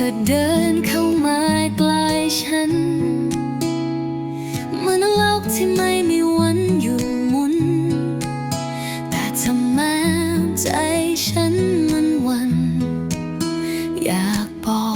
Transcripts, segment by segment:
ธอเดินเข้ามาใกล้ฉันเหมือนโลกที่ไม่มีวันหยุดหมุน แต่ทำไมใจฉันมันวัน อยากบอก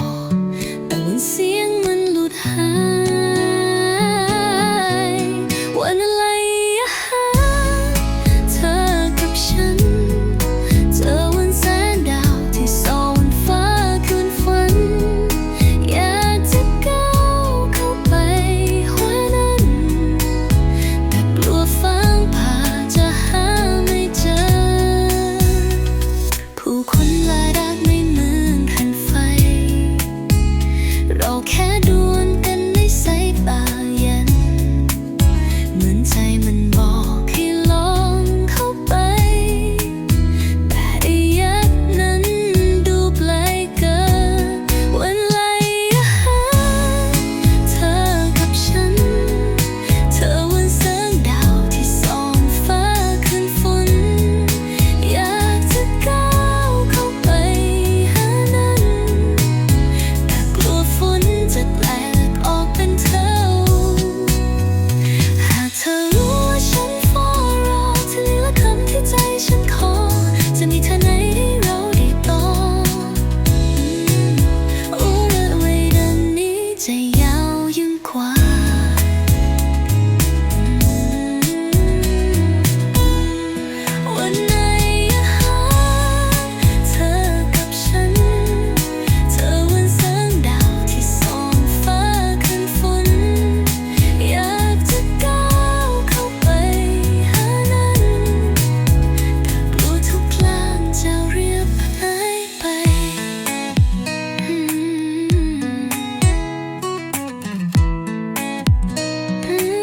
Mm-hmm.